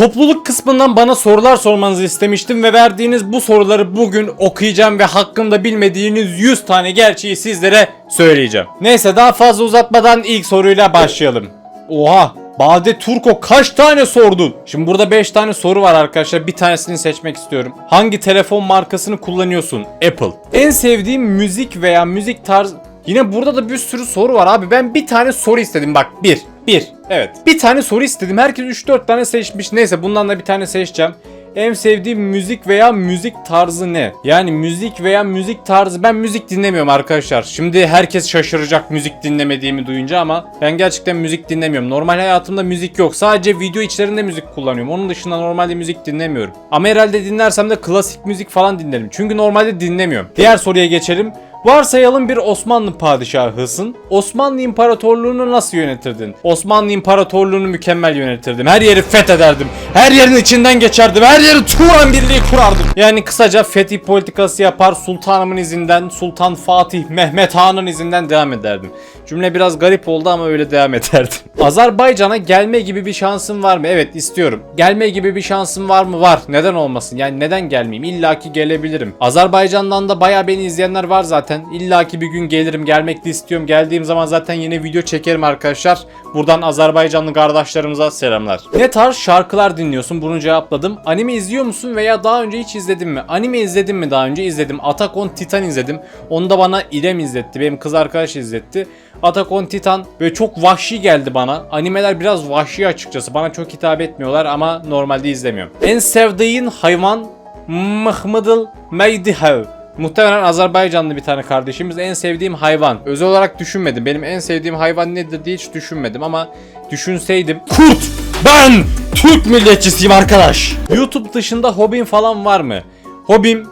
Topluluk kısmından bana sorular sormanızı istemiştim ve verdiğiniz bu soruları bugün okuyacağım ve hakkında bilmediğiniz 100 tane gerçeği sizlere söyleyeceğim. Neyse daha fazla uzatmadan ilk soruyla başlayalım. Oha Bade Turko kaç tane sordun? Şimdi burada 5 tane soru var arkadaşlar. Bir tanesini seçmek istiyorum. Hangi telefon markasını kullanıyorsun? Apple. En sevdiğim müzik veya müzik tarzı... Yine burada da bir sürü soru var abi. Ben bir tane soru istedim bak. Bir. Bir. Evet. Bir tane soru istedim. Herkes 3-4 tane seçmiş. Neyse bundan da bir tane seçeceğim. En sevdiğim müzik veya müzik tarzı ne? Yani müzik veya müzik tarzı ben müzik dinlemiyorum arkadaşlar. Şimdi herkes şaşıracak müzik dinlemediğimi duyunca ama ben gerçekten müzik dinlemiyorum. Normal hayatımda müzik yok. Sadece video içlerinde müzik kullanıyorum. Onun dışında normalde müzik dinlemiyorum. Ama herhalde dinlersem de klasik müzik falan dinlerim. Çünkü normalde dinlemiyorum. Diğer soruya geçelim. Varsayalım bir Osmanlı padişahısın. Osmanlı İmparatorluğunu nasıl yönetirdin? Osmanlı İmparatorluğunu mükemmel yönetirdim. Her yeri fethederdim. Her yerin içinden geçerdim. Her yeri Turan Birliği kurardım. Yani kısaca fetih politikası yapar. Sultanımın izinden, Sultan Fatih Mehmet Han'ın izinden devam ederdim. Cümle biraz garip oldu ama öyle devam ederdim. Azerbaycan'a gelme gibi bir şansım var mı? Evet istiyorum. Gelme gibi bir şansım var mı? Var. Neden olmasın? Yani neden gelmeyeyim? İlla ki gelebilirim. Azerbaycan'dan da bayağı beni izleyenler var zaten. İlla ki bir gün gelirim. Gelmek de istiyorum. Geldiğim zaman zaten yine video çekerim arkadaşlar. Buradan Azerbaycanlı kardeşlerimize selamlar. Ne tarz şarkılar dinliyorsun? Bunu cevapladım. Anime izliyor musun veya daha önce hiç izledin mi? Anime izledim mi daha önce? izledim. Attack on Titan izledim. Onu da bana İrem izletti. Benim kız arkadaş izletti. Attack on Titan böyle çok vahşi geldi bana. Animeler biraz vahşi açıkçası. Bana çok hitap etmiyorlar ama normalde izlemiyorum. En sevdiğin hayvan Mıhmıdıl Meydihev. Muhtemelen Azerbaycanlı bir tane kardeşimiz en sevdiğim hayvan. Özel olarak düşünmedim. Benim en sevdiğim hayvan nedir diye hiç düşünmedim ama düşünseydim. Kurt! Ben Türk milletçisiyim arkadaş. YouTube dışında hobin falan var mı? Hobim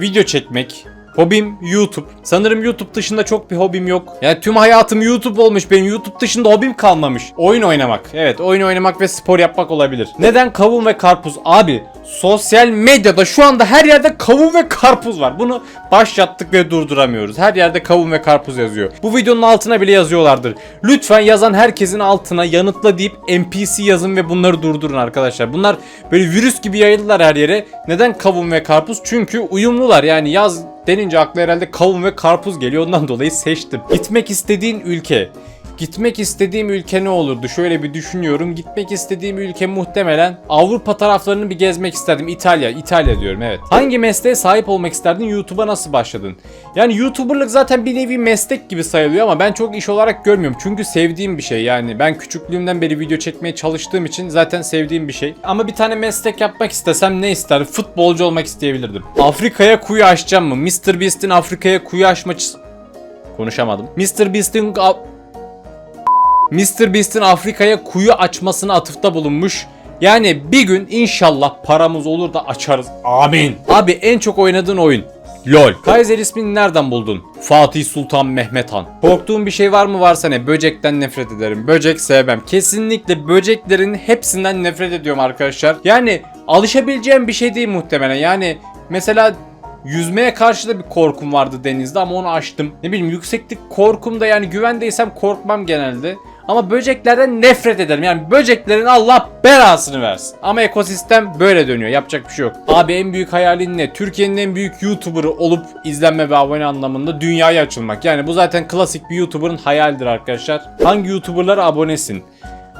video çekmek. Hobim YouTube. Sanırım YouTube dışında çok bir hobim yok. Yani tüm hayatım YouTube olmuş benim. YouTube dışında hobim kalmamış. Oyun oynamak. Evet oyun oynamak ve spor yapmak olabilir. Neden kavun ve karpuz? Abi sosyal medyada şu anda her yerde kavun ve karpuz var. Bunu başlattık ve durduramıyoruz. Her yerde kavun ve karpuz yazıyor. Bu videonun altına bile yazıyorlardır. Lütfen yazan herkesin altına yanıtla deyip NPC yazın ve bunları durdurun arkadaşlar. Bunlar böyle virüs gibi yayıldılar her yere. Neden kavun ve karpuz? Çünkü uyumlular. Yani yaz denince akla herhalde kavun ve karpuz geliyor. Ondan dolayı seçtim. Gitmek istediğin ülke. Gitmek istediğim ülke ne olurdu? Şöyle bir düşünüyorum. Gitmek istediğim ülke muhtemelen Avrupa taraflarını bir gezmek isterdim. İtalya, İtalya diyorum evet. Hangi mesleğe sahip olmak isterdin? YouTube'a nasıl başladın? Yani YouTuber'lık zaten bir nevi meslek gibi sayılıyor ama ben çok iş olarak görmüyorum. Çünkü sevdiğim bir şey yani. Ben küçüklüğümden beri video çekmeye çalıştığım için zaten sevdiğim bir şey. Ama bir tane meslek yapmak istesem ne isterdim? Futbolcu olmak isteyebilirdim. Afrika'ya kuyu açacağım mı? Mr. Beast'in Afrika'ya kuyu açma... Konuşamadım. Mr. Beast'in... Mr. Beast'in Afrika'ya kuyu açmasına atıfta bulunmuş. Yani bir gün inşallah paramız olur da açarız. Amin. Abi en çok oynadığın oyun. LOL. Kaiser ismini nereden buldun? Fatih Sultan Mehmet Han. Korktuğun bir şey var mı varsa ne? Böcekten nefret ederim. Böcek sevmem. Kesinlikle böceklerin hepsinden nefret ediyorum arkadaşlar. Yani alışabileceğim bir şey değil muhtemelen. Yani mesela Yüzmeye karşı da bir korkum vardı denizde ama onu aştım. Ne bileyim yükseklik korkum da yani güvendeysem korkmam genelde. Ama böceklerden nefret ederim. Yani böceklerin Allah belasını versin. Ama ekosistem böyle dönüyor. Yapacak bir şey yok. Abi en büyük hayalin ne? Türkiye'nin en büyük YouTuber'ı olup izlenme ve abone anlamında dünyaya açılmak. Yani bu zaten klasik bir YouTuber'ın hayalidir arkadaşlar. Hangi YouTuber'lara abonesin?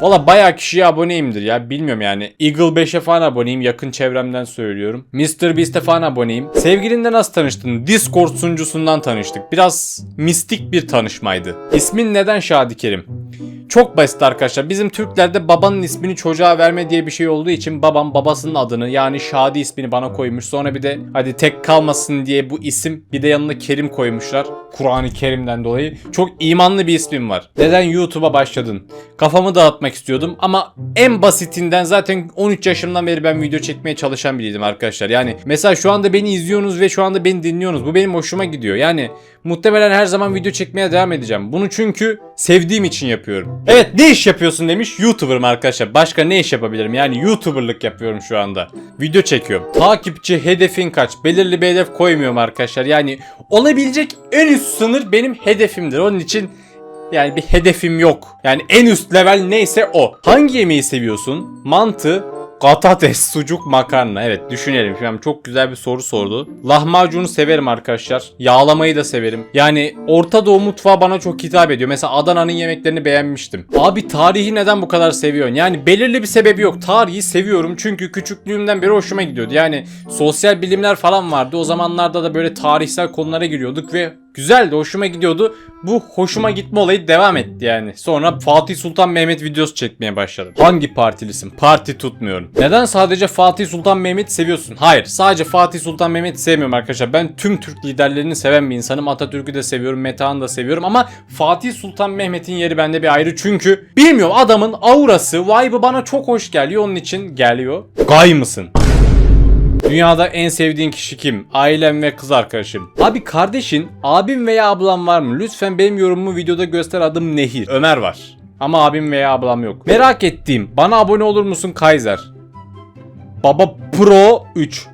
Valla bayağı kişiye aboneyimdir ya bilmiyorum yani. Eagle 5'e falan aboneyim yakın çevremden söylüyorum. Mr. Beast'e falan aboneyim. Sevgilinle nasıl tanıştın? Discord sunucusundan tanıştık. Biraz mistik bir tanışmaydı. İsmin neden Şadi Kerim? Çok basit arkadaşlar. Bizim Türklerde babanın ismini çocuğa verme diye bir şey olduğu için babam babasının adını yani Şadi ismini bana koymuş. Sonra bir de hadi tek kalmasın diye bu isim bir de yanına Kerim koymuşlar. Kur'an-ı Kerim'den dolayı. Çok imanlı bir ismim var. Neden YouTube'a başladın? Kafamı dağıtmak istiyordum ama en basitinden zaten 13 yaşımdan beri ben video çekmeye çalışan biriydim arkadaşlar. Yani mesela şu anda beni izliyorsunuz ve şu anda beni dinliyorsunuz. Bu benim hoşuma gidiyor. Yani muhtemelen her zaman video çekmeye devam edeceğim. Bunu çünkü sevdiğim için yapıyorum. Evet ne iş yapıyorsun demiş. YouTuber'ım arkadaşlar. Başka ne iş yapabilirim? Yani YouTuber'lık yapıyorum şu anda. Video çekiyorum. Takipçi hedefin kaç? Belirli bir hedef koymuyorum arkadaşlar. Yani olabilecek en üst sınır benim hedefimdir. Onun için yani bir hedefim yok. Yani en üst level neyse o. Hangi yemeği seviyorsun? Mantı, Patates, sucuk, makarna. Evet düşünelim. Şimdi çok güzel bir soru sordu. Lahmacunu severim arkadaşlar. Yağlamayı da severim. Yani Orta Doğu mutfağı bana çok hitap ediyor. Mesela Adana'nın yemeklerini beğenmiştim. Abi tarihi neden bu kadar seviyorsun? Yani belirli bir sebebi yok. Tarihi seviyorum çünkü küçüklüğümden beri hoşuma gidiyordu. Yani sosyal bilimler falan vardı. O zamanlarda da böyle tarihsel konulara giriyorduk ve güzeldi, hoşuma gidiyordu. Bu hoşuma gitme olayı devam etti yani. Sonra Fatih Sultan Mehmet videosu çekmeye başladım. Hangi partilisin? Parti tutmuyorum. Neden sadece Fatih Sultan Mehmet seviyorsun? Hayır, sadece Fatih Sultan Mehmet sevmiyorum arkadaşlar. Ben tüm Türk liderlerini seven bir insanım. Atatürk'ü de seviyorum, Metehan'ı da seviyorum ama Fatih Sultan Mehmet'in yeri bende bir ayrı çünkü bilmiyorum adamın aurası, vibe'ı bana çok hoş geliyor. Onun için geliyor. Gay mısın? Dünyada en sevdiğin kişi kim? Ailem ve kız arkadaşım. Abi kardeşin, abim veya ablam var mı? Lütfen benim yorumumu videoda göster adım Nehir. Ömer var. Ama abim veya ablam yok. Merak ettiğim, bana abone olur musun Kaiser? Baba Pro 3.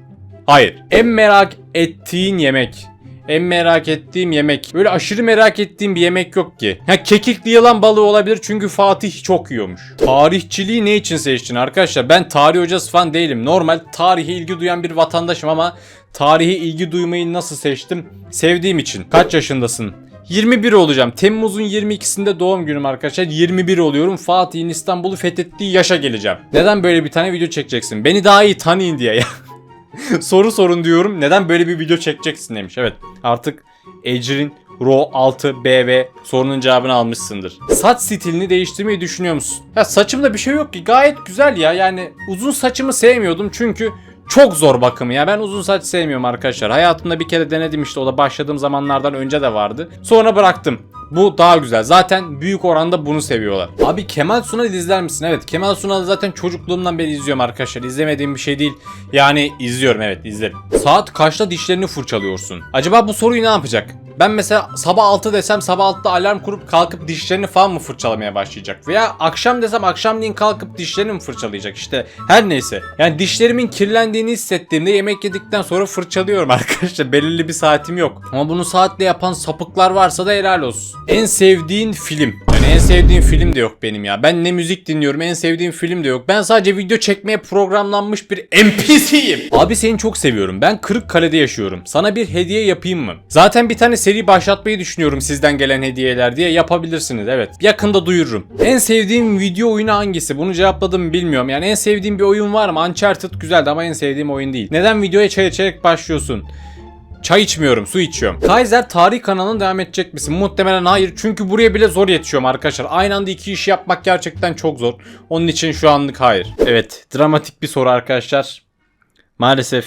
Hayır. En merak ettiğin yemek. En merak ettiğim yemek. Böyle aşırı merak ettiğim bir yemek yok ki. Ha kekikli yılan balığı olabilir çünkü Fatih çok yiyormuş. Tarihçiliği ne için seçtin arkadaşlar? Ben tarih hocası falan değilim. Normal tarihe ilgi duyan bir vatandaşım ama tarihe ilgi duymayı nasıl seçtim? Sevdiğim için. Kaç yaşındasın? 21 olacağım. Temmuz'un 22'sinde doğum günüm arkadaşlar. 21 oluyorum. Fatih'in İstanbul'u fethettiği yaşa geleceğim. Neden böyle bir tane video çekeceksin? Beni daha iyi tanıyın diye ya. Soru sorun diyorum. Neden böyle bir video çekeceksin demiş. Evet artık Ecrin Ro 6 BV sorunun cevabını almışsındır. Saç stilini değiştirmeyi düşünüyor musun? Ya saçımda bir şey yok ki gayet güzel ya. Yani uzun saçımı sevmiyordum çünkü çok zor bakımı ya. Ben uzun saç sevmiyorum arkadaşlar. Hayatımda bir kere denedim işte o da başladığım zamanlardan önce de vardı. Sonra bıraktım. Bu daha güzel. Zaten büyük oranda bunu seviyorlar. Abi Kemal Sunal izler misin? Evet Kemal Sunal'ı zaten çocukluğumdan beri izliyorum arkadaşlar. İzlemediğim bir şey değil. Yani izliyorum evet izlerim. Saat kaçta dişlerini fırçalıyorsun? Acaba bu soruyu ne yapacak? Ben mesela sabah 6 desem sabah 6'da alarm kurup kalkıp dişlerini falan mı fırçalamaya başlayacak? Veya akşam desem akşamleyin kalkıp dişlerini mi fırçalayacak? İşte her neyse. Yani dişlerimin kirlendiğini hissettiğimde yemek yedikten sonra fırçalıyorum arkadaşlar. Belirli bir saatim yok. Ama bunu saatle yapan sapıklar varsa da helal olsun. En sevdiğin film. En sevdiğim film de yok benim ya. Ben ne müzik dinliyorum en sevdiğim film de yok. Ben sadece video çekmeye programlanmış bir NPC'yim. Abi seni çok seviyorum. Ben Kırıkkale'de yaşıyorum. Sana bir hediye yapayım mı? Zaten bir tane seri başlatmayı düşünüyorum sizden gelen hediyeler diye. Yapabilirsiniz evet. Yakında duyururum. En sevdiğim video oyunu hangisi? Bunu cevapladım bilmiyorum. Yani en sevdiğim bir oyun var mı? Uncharted güzeldi ama en sevdiğim oyun değil. Neden videoya çay içerek başlıyorsun? Çay içmiyorum, su içiyorum. Kaiser tarih kanalına devam edecek misin? Muhtemelen hayır. Çünkü buraya bile zor yetişiyorum arkadaşlar. Aynı anda iki işi yapmak gerçekten çok zor. Onun için şu anlık hayır. Evet, dramatik bir soru arkadaşlar. Maalesef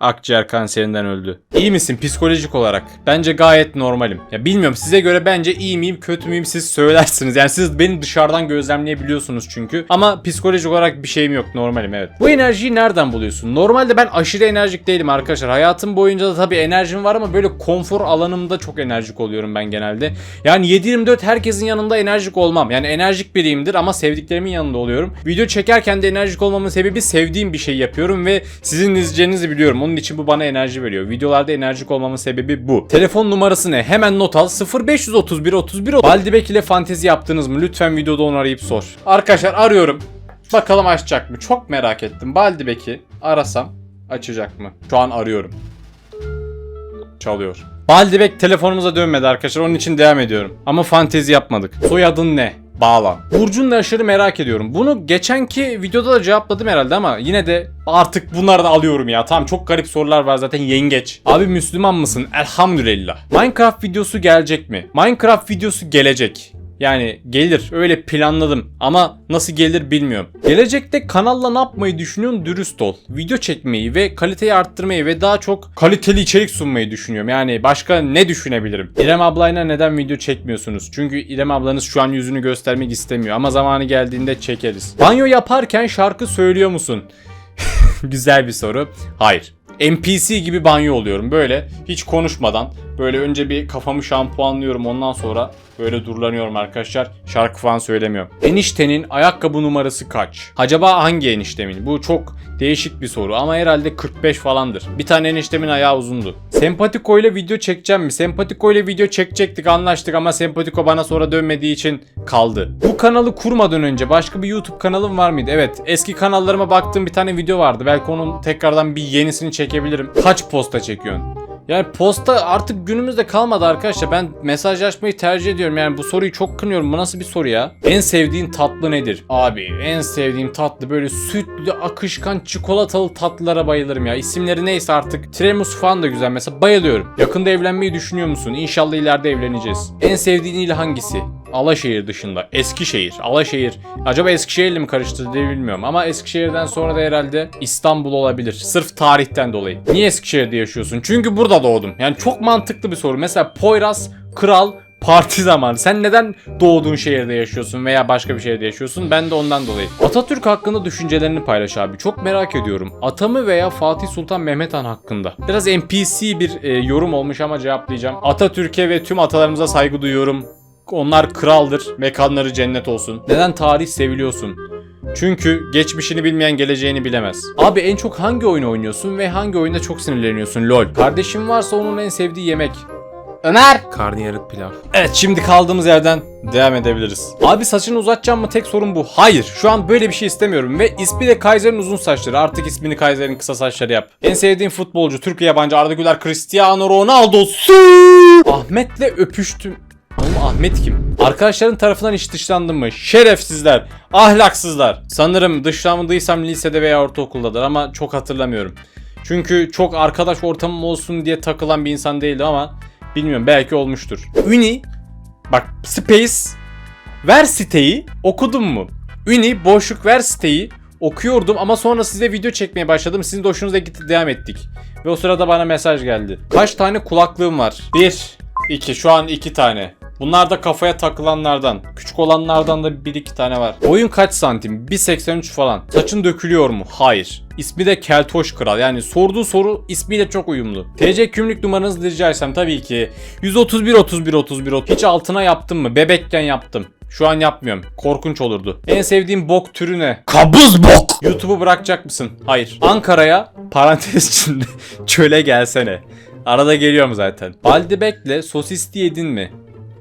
akciğer kanserinden öldü. İyi misin psikolojik olarak? Bence gayet normalim. Ya bilmiyorum size göre bence iyi miyim kötü müyüm siz söylersiniz. Yani siz beni dışarıdan gözlemleyebiliyorsunuz çünkü. Ama psikolojik olarak bir şeyim yok normalim evet. Bu enerjiyi nereden buluyorsun? Normalde ben aşırı enerjik değilim arkadaşlar. Hayatım boyunca da tabii enerjim var ama böyle konfor alanımda çok enerjik oluyorum ben genelde. Yani 7-24 herkesin yanında enerjik olmam. Yani enerjik biriyimdir ama sevdiklerimin yanında oluyorum. Video çekerken de enerjik olmamın sebebi sevdiğim bir şey yapıyorum ve sizin izleyeceğinizi biliyorum. Onun için bu bana enerji veriyor. Videolarda enerjik olmamın sebebi bu. Telefon numarası ne? Hemen not al. 0531 31 Baldibek ile fantezi yaptınız mı? Lütfen videoda onu arayıp sor. Arkadaşlar arıyorum. Bakalım açacak mı? Çok merak ettim. Baldibek'i arasam açacak mı? Şu an arıyorum. Çalıyor. Baldibek telefonumuza dönmedi arkadaşlar. Onun için devam ediyorum. Ama fantezi yapmadık. Soyadın ne? Bağlan. Burcu'nu da aşırı merak ediyorum. Bunu geçenki videoda da cevapladım herhalde ama yine de artık bunları da alıyorum ya. Tamam çok garip sorular var zaten yengeç. Abi Müslüman mısın? Elhamdülillah. Minecraft videosu gelecek mi? Minecraft videosu gelecek. Yani gelir öyle planladım ama nasıl gelir bilmiyorum. Gelecekte kanalla ne yapmayı düşünüyorsun dürüst ol. Video çekmeyi ve kaliteyi arttırmayı ve daha çok kaliteli içerik sunmayı düşünüyorum. Yani başka ne düşünebilirim? İrem ablayla neden video çekmiyorsunuz? Çünkü İrem ablanız şu an yüzünü göstermek istemiyor ama zamanı geldiğinde çekeriz. Banyo yaparken şarkı söylüyor musun? Güzel bir soru. Hayır. NPC gibi banyo oluyorum böyle hiç konuşmadan Böyle önce bir kafamı şampuanlıyorum ondan sonra böyle durulanıyorum arkadaşlar. Şarkı falan söylemiyorum. Eniştenin ayakkabı numarası kaç? Acaba hangi eniştemin? Bu çok değişik bir soru ama herhalde 45 falandır. Bir tane eniştemin ayağı uzundu. Sempatiko ile video çekeceğim mi? Sempatiko ile video çekecektik anlaştık ama Sempatiko bana sonra dönmediği için kaldı. Bu kanalı kurmadan önce başka bir YouTube kanalım var mıydı? Evet eski kanallarıma baktığım bir tane video vardı. Belki onun tekrardan bir yenisini çekebilirim. Kaç posta çekiyorsun? Yani posta artık günümüzde kalmadı arkadaşlar. Ben mesajlaşmayı tercih ediyorum. Yani bu soruyu çok kınıyorum. Bu nasıl bir soru ya? En sevdiğin tatlı nedir? Abi en sevdiğim tatlı böyle sütlü, akışkan, çikolatalı tatlılara bayılırım ya. İsimleri neyse artık. Tiramisu falan da güzel mesela. Bayılıyorum. Yakında evlenmeyi düşünüyor musun? İnşallah ileride evleneceğiz. En sevdiğin il hangisi? Alaşehir dışında. Eskişehir. Alaşehir. Acaba Eskişehir'le mi karıştırdı diye bilmiyorum. Ama Eskişehir'den sonra da herhalde İstanbul olabilir. Sırf tarihten dolayı. Niye Eskişehir'de yaşıyorsun? Çünkü burada doğdum. Yani çok mantıklı bir soru. Mesela Poyraz, Kral, Parti zamanı. Sen neden doğduğun şehirde yaşıyorsun veya başka bir şehirde yaşıyorsun? Ben de ondan dolayı. Atatürk hakkında düşüncelerini paylaş abi. Çok merak ediyorum. Atamı veya Fatih Sultan Mehmet Han hakkında. Biraz NPC bir e, yorum olmuş ama cevaplayacağım. Atatürk'e ve tüm atalarımıza saygı duyuyorum. Onlar kraldır. Mekanları cennet olsun. Neden tarih seviliyorsun? Çünkü geçmişini bilmeyen geleceğini bilemez. Abi en çok hangi oyunu oynuyorsun ve hangi oyunda çok sinirleniyorsun? LOL. Kardeşim varsa onun en sevdiği yemek. Ömer! Karnıyarık pilav. Evet şimdi kaldığımız yerden devam edebiliriz. Abi saçını uzatacağım mı tek sorun bu. Hayır şu an böyle bir şey istemiyorum ve ismi de Kaiser'in uzun saçları. Artık ismini Kaiser'in kısa saçları yap. En sevdiğim futbolcu Türk yabancı Arda Güler Cristiano Ronaldo. Su! Ahmet'le öpüştüm. Ahmet kim? Arkadaşların tarafından hiç dışlandın mı? Şerefsizler, ahlaksızlar. Sanırım dışlandıysam lisede veya ortaokuldadır ama çok hatırlamıyorum. Çünkü çok arkadaş ortamım olsun diye takılan bir insan değildi ama bilmiyorum belki olmuştur. Uni bak space ver siteyi okudum mu? Uni boşluk ver siteyi okuyordum ama sonra size video çekmeye başladım. Sizin de hoşunuza gitti devam ettik. Ve o sırada bana mesaj geldi. Kaç tane kulaklığım var? 1, 2 şu an 2 tane. Bunlar da kafaya takılanlardan. Küçük olanlardan da 1-2 tane var. Boyun kaç santim? 1.83 falan. Saçın dökülüyor mu? Hayır. İsmi de Keltoş Kral. Yani sorduğu soru ismiyle çok uyumlu. TC kimlik numaranızı rica etsem tabii ki. 131 31 31 30. Hiç altına yaptım mı? Bebekken yaptım. Şu an yapmıyorum. Korkunç olurdu. En sevdiğim bok türü ne? Kabız bok. YouTube'u bırakacak mısın? Hayır. Ankara'ya parantez içinde çöle gelsene. Arada geliyorum zaten. Baldebek'le sosisli yedin mi?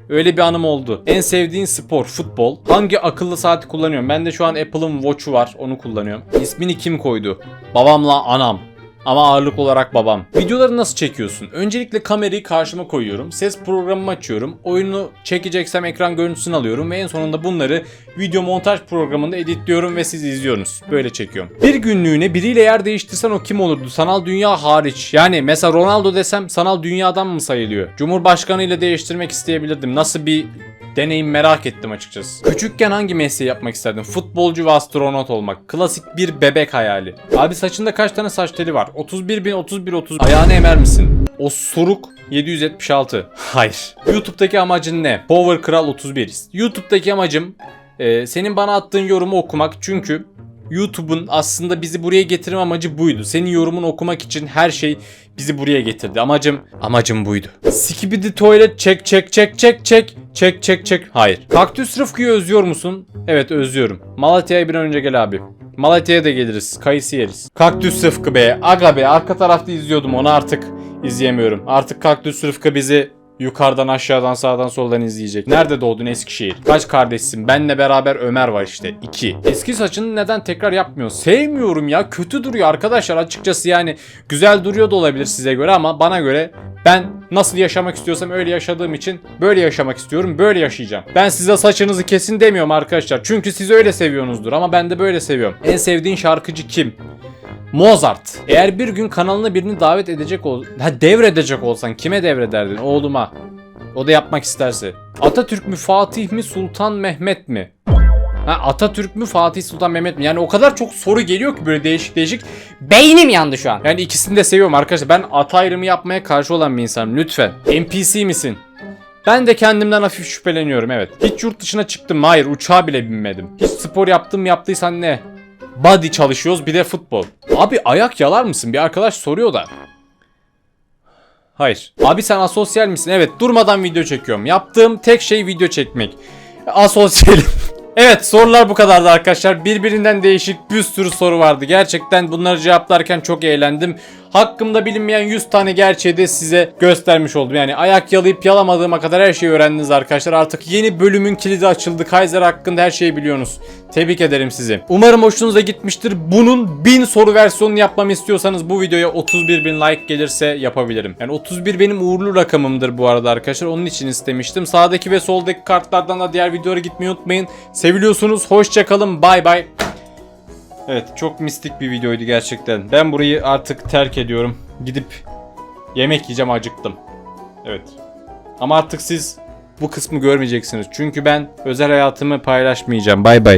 Öyle bir anım oldu. En sevdiğin spor, futbol. Hangi akıllı saati kullanıyorum? Ben de şu an Apple'ın Watch'u var. Onu kullanıyorum. İsmini kim koydu? Babamla anam. Ama ağırlık olarak babam. Videoları nasıl çekiyorsun? Öncelikle kamerayı karşıma koyuyorum. Ses programımı açıyorum. Oyunu çekeceksem ekran görüntüsünü alıyorum. Ve en sonunda bunları video montaj programında editliyorum ve siz izliyorsunuz. Böyle çekiyorum. Bir günlüğüne biriyle yer değiştirsen o kim olurdu? Sanal dünya hariç. Yani mesela Ronaldo desem sanal dünyadan mı sayılıyor? Cumhurbaşkanı ile değiştirmek isteyebilirdim. Nasıl bir deneyim merak ettim açıkçası. Küçükken hangi mesleği yapmak isterdin? Futbolcu ve astronot olmak. Klasik bir bebek hayali. Abi saçında kaç tane saç teli var? 31 bin 31 30. Ayağını emer misin? O suruk 776. Hayır. YouTube'daki amacın ne? Power Kral 31. YouTube'daki amacım e, senin bana attığın yorumu okumak. Çünkü YouTube'un aslında bizi buraya getirme amacı buydu. Senin yorumunu okumak için her şey bizi buraya getirdi. Amacım, amacım buydu. Skibidi tuvalet çek çek çek çek çek çek çek çek. Hayır. Kaktüs Rıfkı'yı özlüyor musun? Evet özlüyorum. Malatya'ya bir an önce gel abi. Malatya'ya da geliriz. Kayısı yeriz. Kaktüs Rıfkı be. Aga be. Arka tarafta izliyordum onu artık izleyemiyorum. Artık Kaktüs Rıfkı bizi Yukarıdan aşağıdan sağdan soldan izleyecek. Nerede doğdun Eskişehir? Kaç kardeşsin? Benle beraber Ömer var işte. 2. Eski saçını neden tekrar yapmıyorsun? Sevmiyorum ya. Kötü duruyor arkadaşlar açıkçası yani. Güzel duruyor da olabilir size göre ama bana göre ben nasıl yaşamak istiyorsam öyle yaşadığım için böyle yaşamak istiyorum. Böyle yaşayacağım. Ben size saçınızı kesin demiyorum arkadaşlar. Çünkü siz öyle seviyorsunuzdur ama ben de böyle seviyorum. En sevdiğin şarkıcı kim? Mozart. Eğer bir gün kanalına birini davet edecek ol, ha devredecek olsan kime devrederdin? Oğluma. O da yapmak isterse. Atatürk mü Fatih mi Sultan Mehmet mi? Ha Atatürk mü Fatih Sultan Mehmet mi? Yani o kadar çok soru geliyor ki böyle değişik değişik. Beynim yandı şu an. Yani ikisini de seviyorum arkadaşlar. Ben at ayrımı yapmaya karşı olan bir insanım. Lütfen. NPC misin? Ben de kendimden hafif şüpheleniyorum evet. Hiç yurt dışına çıktım? Hayır uçağa bile binmedim. Hiç spor yaptım yaptıysan ne? Body çalışıyoruz bir de futbol. Abi ayak yalar mısın? Bir arkadaş soruyor da. Hayır. Abi sen asosyal misin? Evet durmadan video çekiyorum. Yaptığım tek şey video çekmek. Asosyalim. Evet sorular bu kadardı arkadaşlar. Birbirinden değişik bir sürü soru vardı. Gerçekten bunları cevaplarken çok eğlendim. Hakkımda bilinmeyen 100 tane gerçeği de size göstermiş oldum. Yani ayak yalayıp yalamadığıma kadar her şeyi öğrendiniz arkadaşlar. Artık yeni bölümün kilidi açıldı. Kaiser hakkında her şeyi biliyorsunuz. Tebrik ederim sizi. Umarım hoşunuza gitmiştir. Bunun 1000 soru versiyonunu yapmamı istiyorsanız bu videoya 31 bin like gelirse yapabilirim. Yani 31 benim uğurlu rakamımdır bu arada arkadaşlar. Onun için istemiştim. Sağdaki ve soldaki kartlardan da diğer videolara gitmeyi unutmayın. Seviliyorsunuz. Hoşçakalın. Bay bay. Evet çok mistik bir videoydu gerçekten. Ben burayı artık terk ediyorum. Gidip yemek yiyeceğim acıktım. Evet. Ama artık siz bu kısmı görmeyeceksiniz. Çünkü ben özel hayatımı paylaşmayacağım. Bay bay.